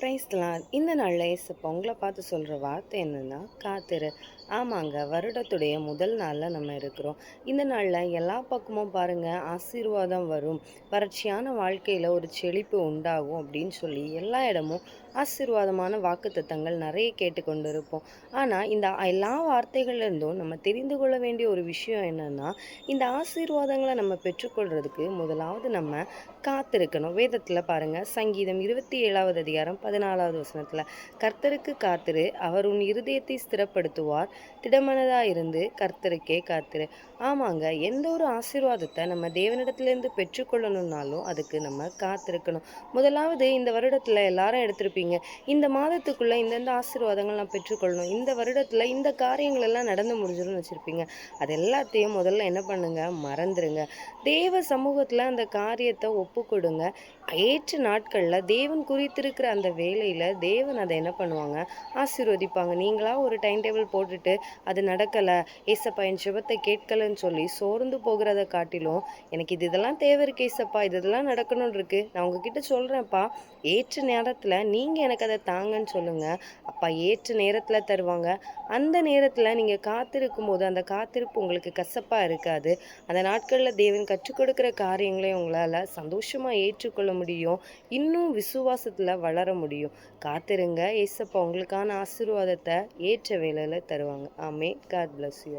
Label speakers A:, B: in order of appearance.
A: பிரைஸ்லாம் இந்த நாளில் ஏசப்பா உங்களை பார்த்து சொல்கிற வார்த்தை என்னென்னா காத்திரு. ஆமாங்க. வருடத்துடைய முதல் நாளில் நம்ம இருக்கிறோம். இந்த நாளில் எல்லா பக்கமும் பாருங்கள் ஆசீர்வாதம் வரும். வறட்சியான வாழ்க்கையில் ஒரு செழிப்பு உண்டாகும் அப்படின்னு சொல்லி எல்லா இடமும் ஆசீர்வாதமான வாக்குத்தத்தங்கள் நிறைய கேட்டுக்கொண்டு இருப்போம் ஆனால் இந்த எல்லா வார்த்தைகள்லேருந்தும் நம்ம தெரிந்து கொள்ள வேண்டிய ஒரு விஷயம் என்னென்னா இந்த ஆசீர்வாதங்களை நம்ம பெற்றுக்கொள்கிறதுக்கு முதலாவது நம்ம காத்திருக்கணும். வேதத்தில் பாருங்கள் சங்கீதம் இருபத்தி ஏழாவது அதிகாரம் பதினாலாவது வசனத்தில் கர்த்தருக்கு காத்திரு அவர் உன் இருதயத்தை ஸ்திரப்படுத்துவார். திடமனதாக இருந்து கர்த்தருக்கே காத்திரு ஆமாங்க எந்த ஒரு ஆசீர்வாதத்தை நம்ம தேவனிடத்துலேருந்து பெற்றுக்கொள்ளணும்னாலும் அதுக்கு நம்ம காத்திருக்கணும். முதலாவது இந்த வருடத்தில் எல்லாரும் எடுத்திருப்பீங்க. இந்த மாதத்துக்குள்ளே இந்தந்த ஆசீர்வாதங்கள் நான் பெற்றுக்கொள்ளணும். இந்த வருடத்தில் இந்த காரியங்கள் எல்லாம் நடந்து முடிஞ்சிடும்னு வச்சுருப்பீங்க. அது எல்லாத்தையும் முதல்ல என்ன பண்ணுங்க? மறந்துடுங்க தேவ சமூகத்தில் அந்த காரியத்தை ஒப்பு கொடுங்க ஏற்ற நாட்களில் தேவன் குறித்திருக்கிற அந்த வேலையில் தேவன் அதை என்ன பண்ணுவாங்க? ஆசீர்வதிப்பாங்க. நீங்களாக ஒரு டைம் டேபிள் போட்டுட்டு அது நடக்கலை. ஏசப்பா என் சிவத்தை கேட்கலன்னு சொல்லி சோர்ந்து போகிறத காட்டிலும் எனக்கு இது இதெல்லாம் தேவை இருக்கு ஏசப்பா. இது இதெல்லாம் நடக்கணும்னு இருக்கு. நான் உங்ககிட்ட சொல்கிறேன்ப்பா ஏற்ற நேரத்தில் நீங்கள் எனக்கு அதை தாங்கன்னு சொல்லுங்கள் அப்பா ஏற்ற நேரத்தில் தருவாங்க. அந்த நேரத்தில் நீங்கள் காத்திருக்கும் போது அந்த காத்திருப்பு உங்களுக்கு கசப்பாக இருக்காது. அந்த நாட்களில் தேவன் கற்றுக் கொடுக்குற காரியங்களையும் உங்களால் சந்தோஷமாக ஏற்றுக்கொள்ள முடியும். இன்னும் விசுவாசத்தில் வளர முடியும். காத்திருங்க ஏசப்பா. உங்களுக்கான ஆசீர்வாதத்தை ஏற்ற வேலையில் தருவாங்க. ஆமே காட் பிளஸ் யூ